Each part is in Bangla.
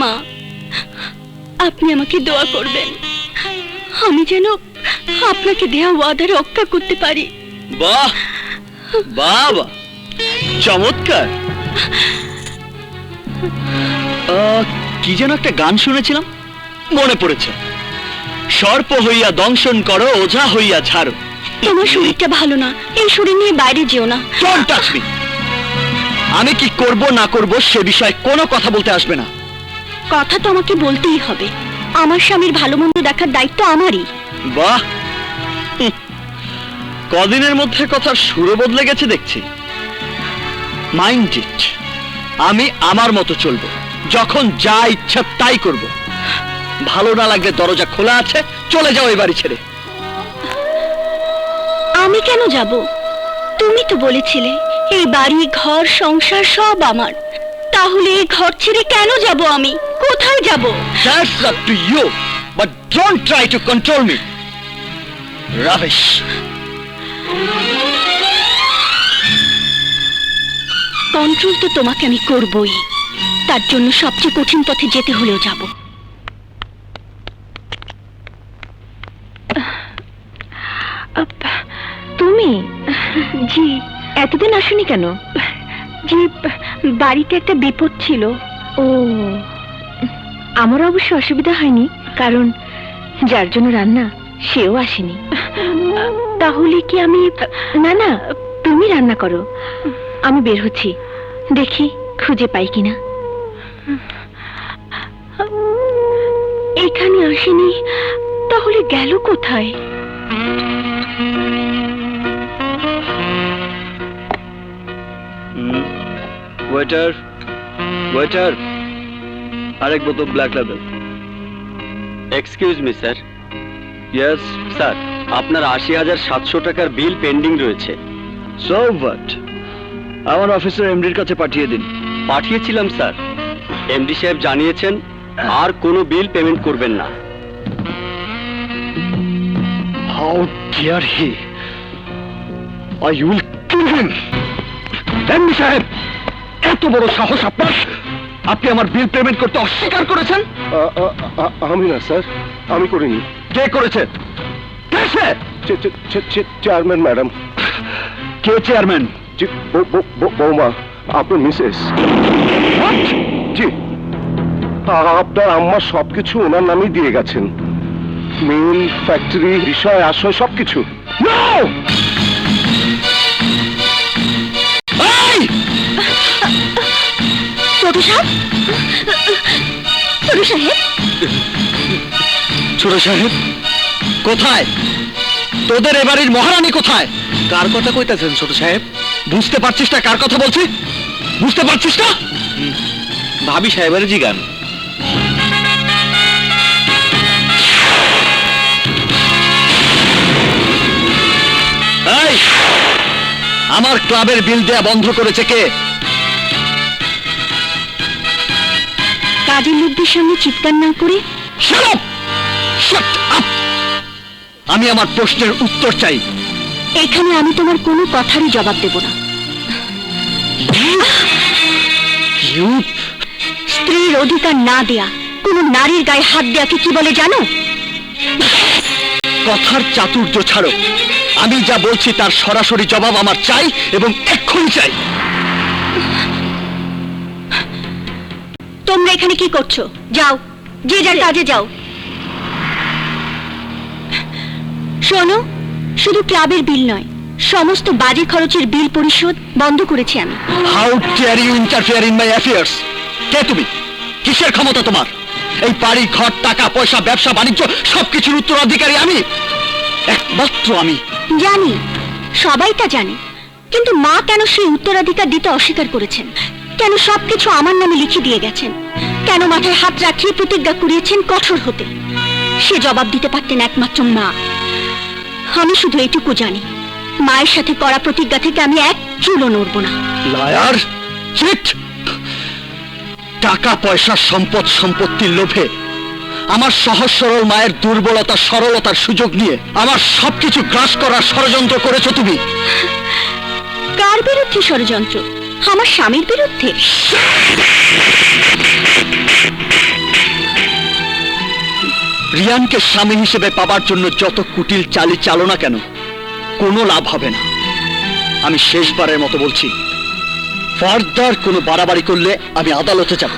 মা আপনি আমাকে দোয়া করবেন। আমি যেন আপনাকে দেয়া ওয়াদা রক্ষা করতে পারি। বাহ বাবা চমৎকার। কি যেন একটা গান শুনেছিলাম? মনে পড়েছে। সর্প হইয়া দংশন করো ওঝা হইয়া ছাড়ো তোমার শরীরটা ভালো না এই শরীর নিয়ে বাইরে যেও না! আমি কি করব না করব সে বিষয়ে কোনো কথা বলতে আসবে না। কথা তো আমাকে বলতেই হবে। আমার স্বামীর ভালো মন্দ দেখার দায়িত্ব আমারই। বাহ! কদিনের মধ্যে কথার সুরে বদলে গেছে দেখছি। মাইন্ড ইট আমি আমার মতো চলবো। যখন যা ইচ্ছা তাই করব। ভালো না লাগলে দরজা খোলা আছে চলে যাও এই বাড়ি ছেড়ে। আমি কেন যাব? তুমি তো বলেছিলে এই বাড়ি ঘর সংসার সব আমার। তাহলে এই ঘর ছেড়ে কেন যাব আমি? কোথায় যাব? That's up to you, but don't try to control me. Rubbish. Control তো তোমাকে আমি করবই। তার জন্য সবচেয়ে কঠিন পথে যেতে হলেও যাব। তুমি? জি এতদিন আসনি কেন? জি বাড়িতে একটা বিপদ ছিল। ও, আমার অবশ্য অসুবিধা হয়নি, কারণ যার জন্য রান্না সেও আসেনি। তাহলে কি আমি, না না, তুমি রান্না করো। আমি বের হচ্ছি। দেখি খুঁজে পাই কিনা। এখানে আসেনি, তাহলে গেল কোথায়? ওয়েটার ওয়েটার আরেক বোতল Black level excuse me sir yes sir আপনার আশি হাজার সাতশো টাকার বিল পেন্ডিং রয়েছে। সো হোয়াট আমার অফিসার এমডির কাছে পাঠিয়ে দিন। পাঠিয়েছিলাম স্যার এমডি সাহেব জানিয়েছেন আর কোনো বিল পেমেন্ট করবেন না। How dare he I will kill him MD সাহেব! এত বড় সাহস আপনার আপনি আমার বিল পেমেন্ট করতে অস্বীকার করেছেন? আমি না স্যার। আমি করিনি। কে করেছে? চেয়ারম্যান ম্যাডাম কে চেয়ারম্যান বৌমা আপনার মিসেস জি। আপনার আম্মা সবকিছু ওনার নামই দিয়ে গেছেন। মিল ফ্যাক্টরি বিষয় আশয় সবকিছু। ছোট সাহেব ছোট সাহেব ছোট সাহেব কোথায়? তোদের এবাড়ির মহারানী কোথায়? কার কথা কইতাছেন ছোট সাহেব বুঝতে পারছিস না কার কথা বলছি? বুঝতে পারছিস না? ভাবি সাহেবের জিগান। এই আমার ক্লাবের বিল দেয়া বন্ধ করেছে কে? কাজের লোকদের সামনে চিৎকার না করে! আমি আমার প্রশ্নের উত্তর চাই। এখানে আমি তোমার কোনো কথারই জবাব দেব না। স্ত্রীর অধিকার না দেয়া কোন নারীর গায়ে হাত দেয়াকে কি বলে জানো? কথার চাতুর্য ছাড়ো। আমি যা বলছি তার সরাসরি জবাব আমার চাই এবং এক্ষুনি চাই। তোমরা এখানে কি করছ? যাও। যে যার কাজে যাও। শোনো শুধু ক্লাবের বিল নয় সমস্ত বাজে খরচের বিল পরিশোধ বন্ধ করেছি আমি। How dare you interfere in my affairs কে তুমি? কিসের ক্ষমতা তোমার? এই বাড়ি ঘর টাকা পয়সা ব্যবসা বাণিজ্য সবকিছুর উত্তরাধিকারী আমি? একমাত্র আমি। জানি সবাই তা জানে কিন্তু মা কেন সেই উত্তরাধিকার দিতে অস্বীকার করেছেন? কেন সবকিছু আমার নামে লিখে দিয়ে গেছেন? কেন মাথায় হাত রাখিয়ে প্রতিজ্ঞা করিয়েছেন কঠোর হতে? সে জবাব দিতে পারতেন একমাত্র মা। আমি শুধু এটুকু জানি মায়ের সাথে করা প্রতিজ্ঞা থেকে আমি এক চুলও নড়ব না। লায়ার চিট টাকা পয়সা সম্পদ সম্পত্তির লোভে আমার সহজ সরল মায়ের দুর্বলতা সরলতার সুযোগ নিয়ে আমার সবকিছু গ্রাস করার ষড়যন্ত্র করেছ তুমি। কার বিরুদ্ধে ষড়যন্ত্র? আমার স্বামীর বিরুদ্ধে? রিয়ানকে স্বামী হিসেবে পাবার জন্য যত কুটিল চালি চালো না কেন, কোনো লাভ হবে না। আমি শেষবারের মতো বলছি, ফর্দার কোনো বাড়াবাড়ি করলে আমি আদালতে যাব।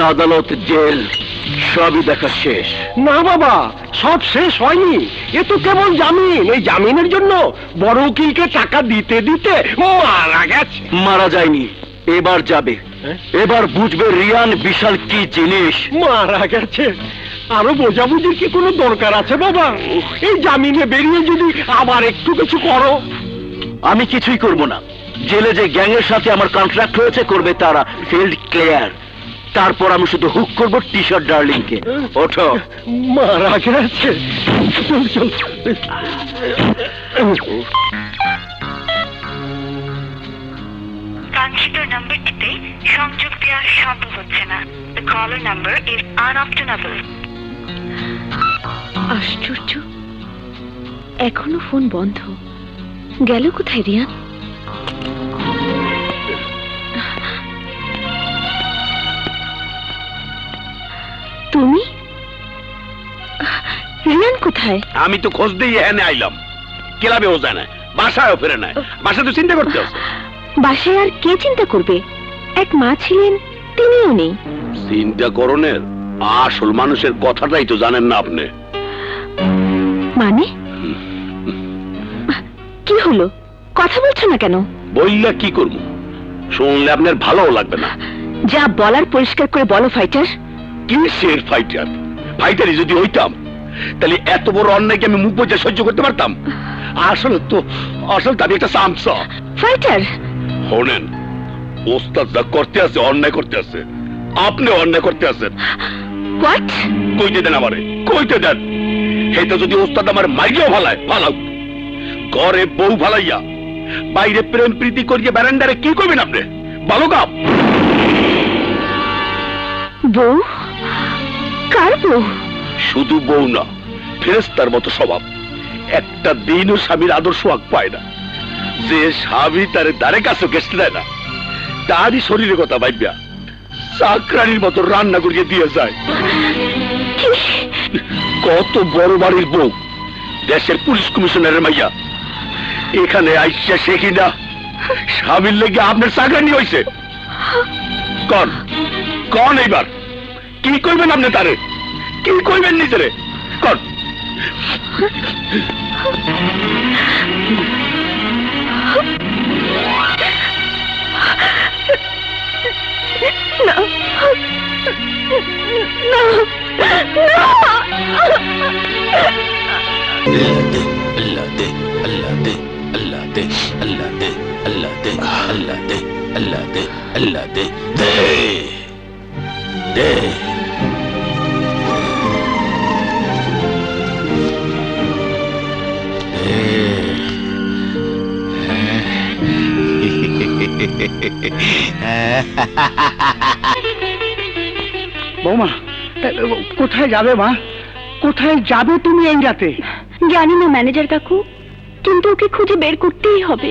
আদালত জেল সবই দেখা শেষ। না বাবা সব শেষ হয়নি। এ তো কেবল জামিন। এই জামিনের জন্য বড় উকিলকে টাকা দিতে দিতে মারা গেছে। মারা যায়নি। এবার যাবে। এবার বুঝবে রিয়ান বিশাল কি জিনিস। মারা গেছে। আরও বোঝাবুঝির কি কোনো দরকার আছে বাবা? এই জামিনে বেরিয়ে যদি আবার একটু কিছু করো। আমি কিছুই করব না। জেলে যে গ্যাংয়ের সাথে আমার কন্ট্রাক্ট হয়েছে করবে তারা। ফিল্ড ক্লিয়ার তারপর আমি শুধু হুক করব টি শার্ট ডার্লিংকে ওঠো মারা গেছে চল চল। কাঙ্ক্ষিত নাম্বারটিতে সংযোগ দেওয়া সম্ভব হচ্ছে না। The caller number is unobtainable আশ্চর্য। এখনও ফোন বন্ধ। গেল কোথায় রিয়ান? কোথায়? আমি তো খোঁজ দিয়ে এখানে আইলাম। যায় না বাসায়ও ফেরে না বাসা তো চিন্তা করতে বাসায় আর কে চিন্তা করবে? এক মা ছিলেন তিনিও নেই। চিন্তা করণের আসল মানুষের কথাটাই তো জানেন না আপনি। মানে? কি হলো? কথা বলছো না কেন? বললে কি করব? শুনলে আপনার ভালোও লাগবে না। যা বলার পরিষ্কার করে বলো ফাইটার। কিসের ফাইটার? ফাইটারই যদি হইতাম তাহলে এত বড় অন্যায়কে আমি মুখ বুঝে সহ্য করতে পারতাম? আসলে তো আসলে তাদের একটা সামসা। ফাইটার! শোনেন ওস্তাদ যা করতে আছে অন্যায় করতে আছে। আপনি অন্যায় করতে আছেন। হোয়াট কইতে দেন আমারে কইতে দেন। এটা যদি ওস্তাদ আমার মাইকেও ভালায় ভালাও ঘরে বউ ভালাইয়া বাইরে প্রেম প্রীতি করিয়ে ব্যারান্ডারে কি করবেন আপনি? ভালো কাপ বউ? কার বউ? শুধু বউ না ফেরেস্তার মতো স্বভাব। একটা দিনও স্বামীর আদর্শ আগ পায় না। যে স্বামী তার দ্বারে কাছে গেস্ট দেয় না তারই শরীরের কথা ভাইবিয়া। চাকরানির মতো রান্না করিয়ে দিয়ে যায়। কত বড় বাড়ির বউ দেশের পুলিশ কমিশনারের মাইয়া। এখানে আইসা সে না? স্বামীর লেগে আপনার চাকরানি হয়েছে কন কন এইবার। কি করবেন আপনি তারে? Qué coyuntural, Lady, বৌমা কোথায় যাবে মা? কোথায় যাবে তুমি এই রাতে? জানি না ম্যানেজার কাকু। কিন্তু ওকে খুঁজে বের করতেই হবে।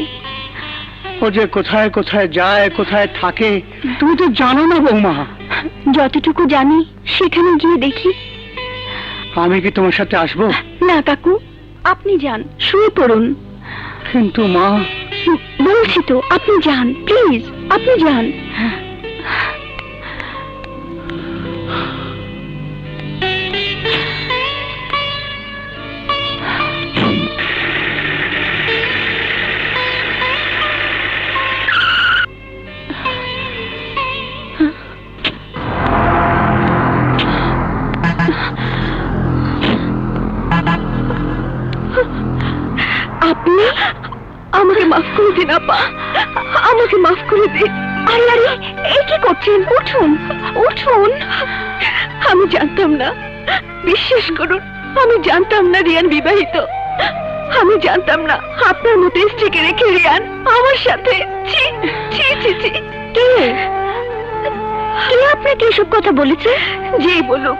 ও যে কোথায় কোথায় যায় কোথায় থাকে তুমি তো জানো না বৌমা। যতটুকু জানি সেখানে গিয়ে দেখি। আমি কি তোমার সাথে আসব? না কাকু আপনি যান শুয়ে পড়ুন। কিন্তু মা বলছি তো আপনি যান প্লিজ আপনি যান। আপনি আমাকে মাফ করে দিন আপা আমাকে মাফ করে দিন। আরে আরে এই কি করছেন? উঠুন উঠুন। আমি জানতাম না। বিশ্বাস করুন আমি জানতাম না রিয়ান বিবাহিত। আমি জানতাম না আপনার মতো স্ত্রীকে রেখে রিয়ান আমার সাথে ছি ছি ছি ছি। কে? কে আপনাকে এসব কথা বলেছে? যেই বলুক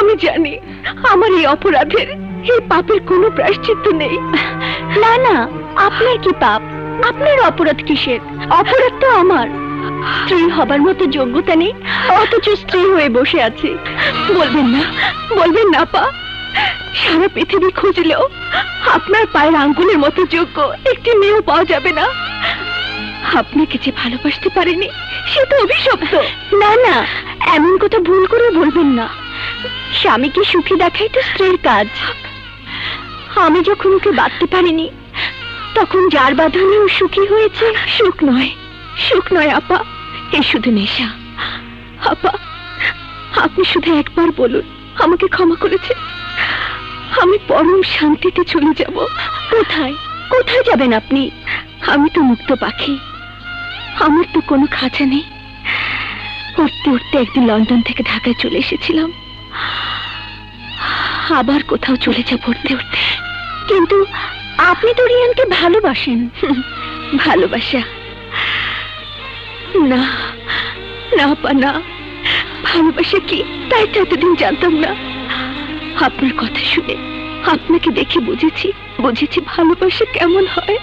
আমি জানি আমার এই অপরাধের এই পাপের কোনো প্রায়শ্চিত্ত নেই। না না, আপনার কি পাপ? আপনার অপরাধ কিসের? অপরাধ তো আমার। স্ত্রী হবার মতো যোগ্যতা নেই, অথচ স্ত্রী হয়ে বসে আছে। বলবেন না বলবেন না, পা। সারা পৃথিবী খুঁজলেও আপনার পায়ের আঙ্গুলের মতো যোগ্য একটি মেয়েও পাওয়া যাবে না। আপনাকে যে ভালোবাসতে পারেনি, সে তো অভিশপ্ত। না না, এমন কথা ভুল করে বলবেন না। স্বামীকে সুখী দেখাই তো স্ত্রীর কাজ। আমি যখন ওকে বাঁধতে পারিনি, তখন যার বাঁধনে ও সুখী হয়েছে, সুখ নয় সুখ নয়, আপা। এ শুধু নেশা। আপা, আপনি শুধু একবার বলুন, আমাকে ক্ষমা করেছে আমি পরম শান্তিতে চলে যাব। কোথায়? কোথায় যাবেন আপনি? আমি তো মুক্ত পাখি। আমার তো কোনো খাঁচা নেই। উঠতে উঠতে একদিন লন্ডন থেকে ঢাকায় চলে এসেছিলাম। আবার কোথাও চলে যাব উঠতে উঠতে কিন্তু আপনি তো রিয়ানকে ভালোবাসেন। ভালোবাসা। না না পা না। ভালোবাসা কি? তাই তো এতদিন জানতাম না। আপনার কথা শুনে আপনাকে দেখে বুঝেছি বুঝেছি ভালোবাসা কেমন হয়।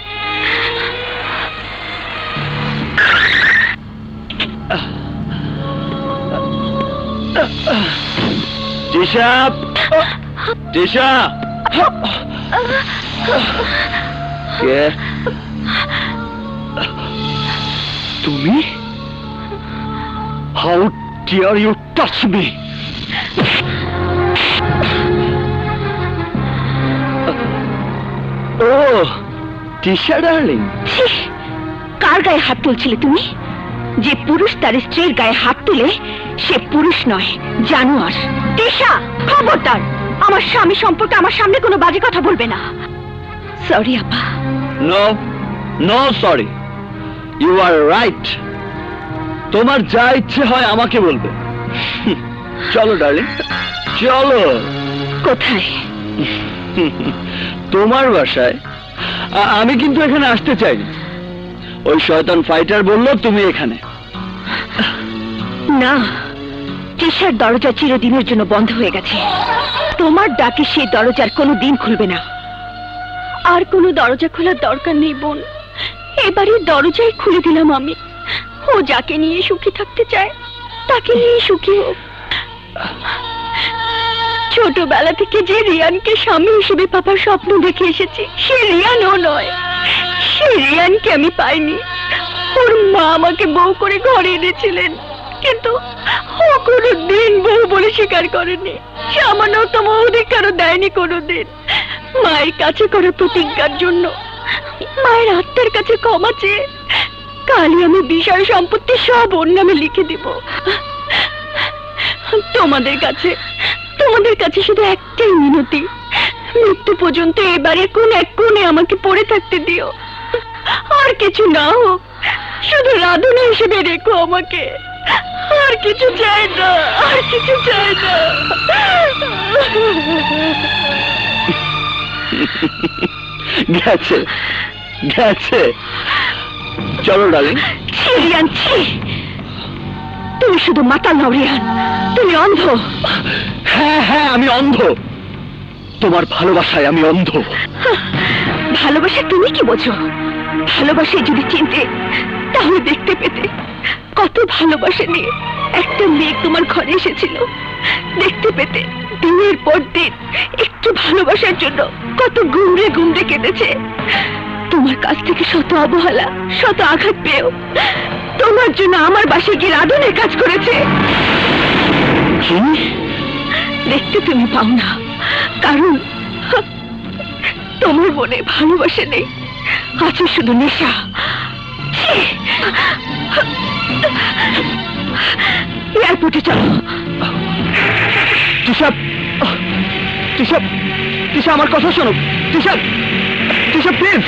দিশা দিশা! কে? তুমি? How dare you touch me O Tisha darling! কার গায়ে হাত তুলছিলে তুমি? যে পুরুষ তার স্ত্রীর গায়ে হাত তুলে, সে পুরুষ নয়, জানোয়ার। তেষা খবরদার। আমার স্বামী সম্পর্কে আমার সামনে কোনো বাজে কথা বলবে না। সরি আপা। No no sorry you are right তোমার যা ইচ্ছে হয় আমাকে বলবে। চলো ডার্লিং চলো। কোথায়? তোমার বাসায়। আমি কিন্তু এখানে আসতে চাই ওই শয়তান ফাইটার বলল তুমি এখানে। না তেষার দরজা চিরদিনের জন্য বন্ধ হয়ে গেছে। তোমার ডাকে সেই দরজার কোনো দিন খুলবে না। আর কোনো দরজা খোলার দরকার নেই, বোন। এবারে দরজাই খুলে দিলাম আমি। ও যাকে নিয়ে সুখী থাকতে চায়, তাকে নিয়ে সুখী হোক। ছোটবেলা থেকে যে রিয়ানকে স্বামী হিসেবে পাপার স্বপ্ন দেখে এসেছি, সে রিয়ানও নয়। সে রিয়ানকে আমি পাইনি। ওর মা আমাকে বউ করে ঘরে এনেছিলেন। কিন্তু ও কোনো দিন বউ বলে স্বীকার করেনি। সামান্যতম অধিকারও দেয়নি কোনোদিন। মায়ের কাছে করা প্রতিজ্ঞার জন্য মায়ের আত্মার কাছে ক্ষমা চেয়ে কালই আমি বিষয় সম্পত্তি সব ওর নামে লিখে দিব। তোমাদের কাছে তোমাদের কাছে শুধু একটাই মিনতি। মৃত্যু পর্যন্ত এবারে কোন এক কোণে আমাকে পড়ে থাকতে দিও। আর কিছু না হোক, শুধু রাধুনা হিসেবে রেখো আমাকে। আর কিছু চাই না আর কিছু চাই না। গেছে গেছে। চলো ডার্লিং ছি রিয়ান ছি। তুমি শুধু মাতাল নাও রিয়ান। তুমি অন্ধ। হ্যাঁ হ্যাঁ আমি অন্ধ। তোমার ভালোবাসায় আমি অন্ধ। ভালোবাসা তুমি কি বোঝো? ভালোবাসে যদি চিনতে তাহলে দেখতে পেতে কত ভালোবাসা নিয়ে। একটা মেয়ে তোমার ঘরে এসেছিল। দেখতে পেতে দিনের পর দিন একটু ভালোবাসার জন্য কত গুমড়ে গুমড়ে কেঁদেছে। তোমার কাছ থেকে শত অবহেলা শত আঘাত পেয়েও তোমার জন্য আমার বাসায় গিয়ে রাধনের কাজ করেছে। দেখতে তুমি পাও না কারণ তোমার মনে ভালোবাসা নেই আছে শুধু নেশা! এয়ারপোর্টে চলো। তুষাব তুষাব তুষা আমার কথা শোনো। তুষাব তুষাব প্লিজ